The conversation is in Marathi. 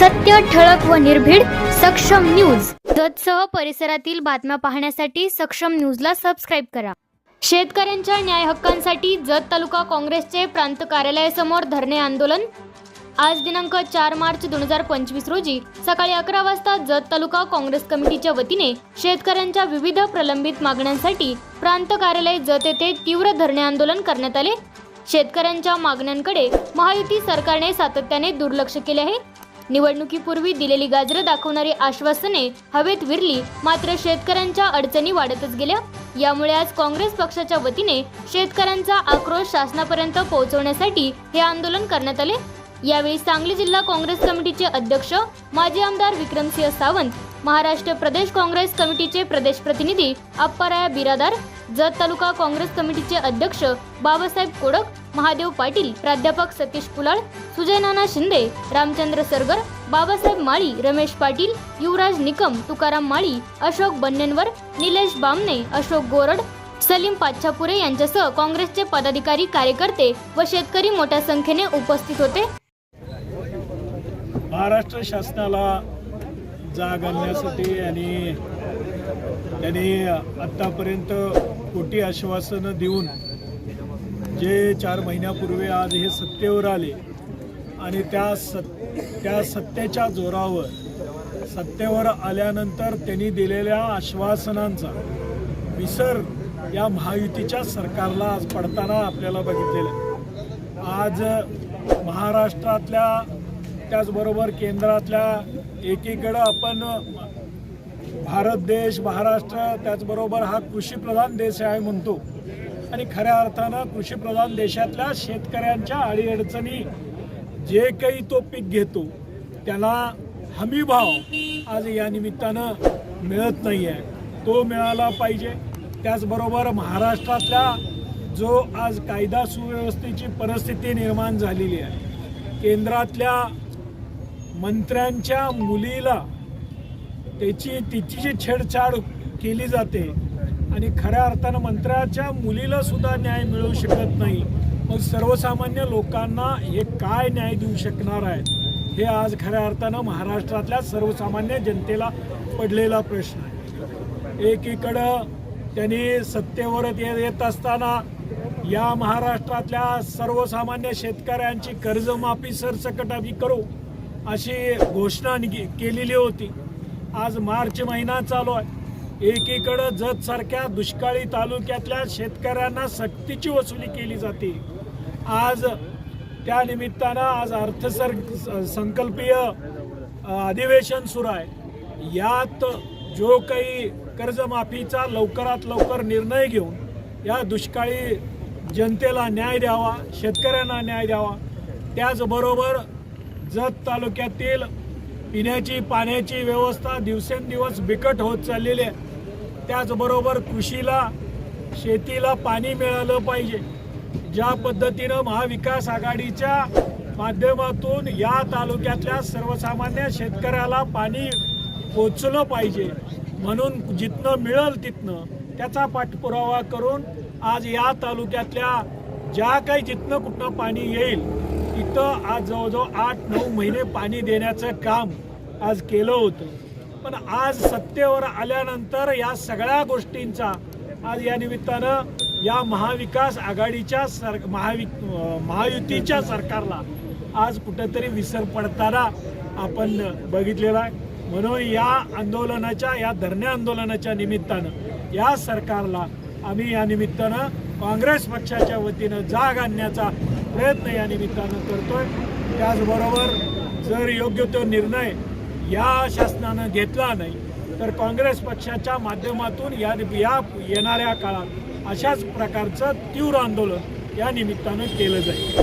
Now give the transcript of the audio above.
सत्य ठळक व निर्भीड सक्षम न्यूज. जतसह परिसरातील बातम्या पाहण्यासाठी सक्षम न्यूजला सबस्क्राईब करा. शेतकऱ्यांच्या न्याय हक्कांसाठी जत तालुका काँग्रेसचे प्रांत कार्यालयासमोर धरणे आंदोलन. आज दिनांक चार मार्च दोन हजार पंचवीस रोजी सकाळी अकरा वाजता जत तालुका काँग्रेस कमिटीच्या वतीने शेतकऱ्यांच्या विविध प्रलंबित मागण्यांसाठी प्रांत कार्यालय जत येथे तीव्र धरणे आंदोलन करण्यात आले. शेतकऱ्यांच्या मागण्यांकडे महायुती सरकारने सातत्याने दुर्लक्ष केले आहे. निवडणुकीपूर्वी दिलेली गाजरं दाखवणारी आश्वासने हवेत विरली मात्र शेतकऱ्यांच्या अडचणी वाढतच गेल्या. यामुळे आज काँग्रेस पक्षाच्या वतीने शेतकऱ्यांचा आक्रोश शासनापर्यंत पोहोचवण्यासाठी हे आंदोलन करण्यात आले. यावेळी सांगली जिल्हा काँग्रेस कमिटीचे अध्यक्ष माजी आमदार विक्रमसिंह सावंत महाराष्ट्र प्रदेश काँग्रेस कमिटीचे प्रदेश प्रतिनिधी अप्पाराया बिरादार जत तालुका काँग्रेस कमिटीचे अध्यक्ष बाबासाहेब कोडक महादेव पाटील प्राध्यापक सतीश कुलाळ सुजय नाना शिंदे रामचंद्र सरगर बाबासाहेब माळी रमेश पाटील युवराज निकम तुकाराम माळी अशोक बन्नेनवर निलेश बामणे अशोक गोरड सलीम पाच्छापुरे यांच्यासह काँग्रेसचे पदाधिकारी कार्यकर्ते व शेतकरी मोठ्या संख्येने उपस्थित होते. महाराष्ट्र शासनाला जाग आणण्यासाठी आणि त्यांनी आत्तापर्यंत खोटी आश्वासनं देऊन जे चार महिन्यापूर्वी आज हे सत्तेवर आले आणि त्या सत् त्या सत्तेच्या जोरावर सत्तेवर आल्यानंतर त्यांनी दिलेल्या आश्वासनांचा विसर या महायुतीच्या सरकारला आज पडताना आपल्याला बघितलेलं आज महाराष्ट्रातल्या त्याचबरोबर केंद्रातल्या एकीकडं आपण भारत देश महाराष्ट्र त्याचबरोबर हा कृषीप्रधान देश आहे म्हणतो. आणि खऱ्या अर्थानं कृषीप्रधान देशातल्या शेतकऱ्यांच्या अडीअडचणी जे काही तो पीक घेतो त्याला हमी भाव आज या निमित्तानं मिळत नाही आहे तो मिळाला पाहिजे. त्याचबरोबर महाराष्ट्रातल्या जो आज कायदा सुव्यवस्थेची परिस्थिती निर्माण झालेली आहे केंद्रातल्या मंत्र्यांच्या मुलीला त्याची तिची जी छेडछाड केली जाते आणि खऱ्या अर्थानं मंत्र्याच्या मुलीला सुद्धा न्याय मिळू शकत नाही. मग सर्वसामान्य लोकांना हे काय न्याय देऊ शकणार आहे हे आज खऱ्या अर्थानं महाराष्ट्रातल्या सर्वसामान्य जनतेला पडलेला प्रश्न आहे. एकीकडं त्यांनी सत्तेवर येत असताना या महाराष्ट्रातल्या सर्वसामान्य शेतकऱ्यांची कर्जमाफी सरसकट आम्ही करू अशी घोषणा केलेली होती. आज मार्च महिना चालू आहे. एकीकडं जत सारख्या दुष्काळी तालुक्यातल्या शेतकऱ्यांना सक्तीची वसुली केली जाते. आज त्या निमित्तानं आज अर्थसर संकल्पीय अधिवेशन सुरू आहे. यात जो काही कर्जमाफीचा लवकरात लवकर निर्णय घेऊन या दुष्काळी जनतेला न्याय द्यावा शेतकऱ्यांना न्याय द्यावा त्याचबरोबर जत तालुक्यातील पिण्याची पाण्याची व्यवस्था दिवसेंदिवस बिकट होत चाललेली आहे. त्याचबरोबर कृषीला शेतीला पाणी मिळालं पाहिजे. ज्या पद्धतीनं महाविकास आघाडीच्या माध्यमातून या तालुक्यातल्या सर्वसामान्य शेतकऱ्याला पाणी पोचलं पाहिजे म्हणून जिथनं मिळेल तिथनं त्याचा पाठपुरावा करून आज या तालुक्यातल्या ज्या काही जिथनं कुठनं पाणी येईल तिथं आज जवळजवळ आठ नऊ महिने पाणी देण्याचं काम आज केलं होतं. पण आज सत्तेवर आल्यानंतर या सगळ्या गोष्टींचा आज या निमित्तानं या महाविकास आघाडीच्या सर महावि महायुतीच्या सरकारला आज कुठंतरी विसर पडताना आपण बघितलेला आहे. म्हणून या आंदोलनाच्या या धरणे आंदोलनाच्या निमित्तानं या सरकारला आम्ही या निमित्तानं काँग्रेस पक्षाच्या वतीनं जाग आणण्याचा प्रयत्न या निमित्तानं करतोय. त्याचबरोबर जर योग्य तो निर्णय या शासनानं घेतला नाही तर काँग्रेस पक्षाच्या माध्यमातून या या येणाऱ्या काळात अशाच प्रकारचं तीव्र आंदोलन या निमित्तानं केलं जाईल.